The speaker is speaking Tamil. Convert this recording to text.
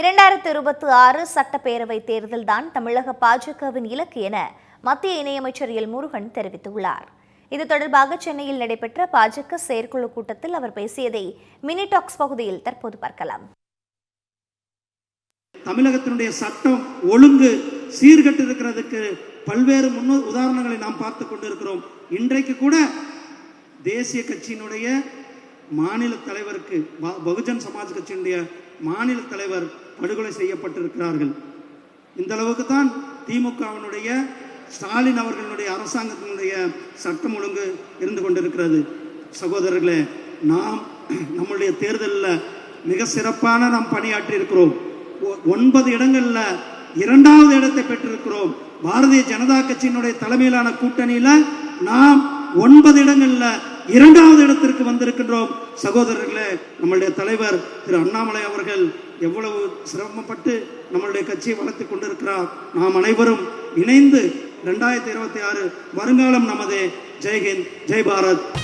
இரண்டாயிரத்தி இருபத்தி ஆறு சட்டப்பேரவை தேர்தல்தான் தமிழக பாஜகவின் இலக்கு என மத்திய இணையமைச்சர் எல். முருகன் தெரிவித்துள்ளார். இது தொடர்பாக சென்னையில் நடைபெற்ற பாஜக செயற்குழு கூட்டத்தில் அவர் பேசியதை மினி டாக்ஸ் பகுதியில் தற்போது பார்க்கலாம். தமிழகத்தினுடைய சட்டம் ஒழுங்கு சீர்கட்டு இருக்கிறதுக்கு பல்வேறு முன்னோ உதாரணங்களை நாம் பார்த்து கொண்டிருக்கிறோம். இன்றைக்கு கூட தேசிய கட்சியினுடைய மாநில தலைவருக்கு பகுஜன் சமாஜ் கட்சியினுடைய மாநில தலைவர் படுகொலை செய்யப்பட்டிருக்கிறார்கள். இந்த அளவுக்கு தான் திமுகவினுடைய ஸ்டாலின் அவர்களுடைய அரசாங்கத்தினுடைய சட்டம் ஒழுங்கு இருந்து கொண்டிருக்கிறது. சகோதரர்களே நாம் நம்முடைய தேர்தலில் மிக சிறப்பான நாம் பணியாற்றி இருக்கிறோம் ஒ- ஒன்பது இடங்களில் இரண்டாவது இடத்தை பெற்றிருக்கிறோம். பாரதிய ஜனதா கட்சியினுடைய தலைமையிலான கூட்டணியில நாம் ஒன்பது இடங்களில் இரண்டாவது இடத்திற்கு வந்திருக்கின்றோம். சகோதரர்களே நம்மளுடைய தலைவர் திரு அண்ணாமலை அவர்கள் எவ்வளவு சிரமப்பட்டு நம்மளுடைய கட்சியை வளர்த்து கொண்டிருக்கிறார். நாம் அனைவரும் இணைந்து ரெண்டாயிரத்தி இருபத்தி ஆறு வருங்காலம் நமதே. ஜெய்ஹிந்த் ஜெய் பாரத்.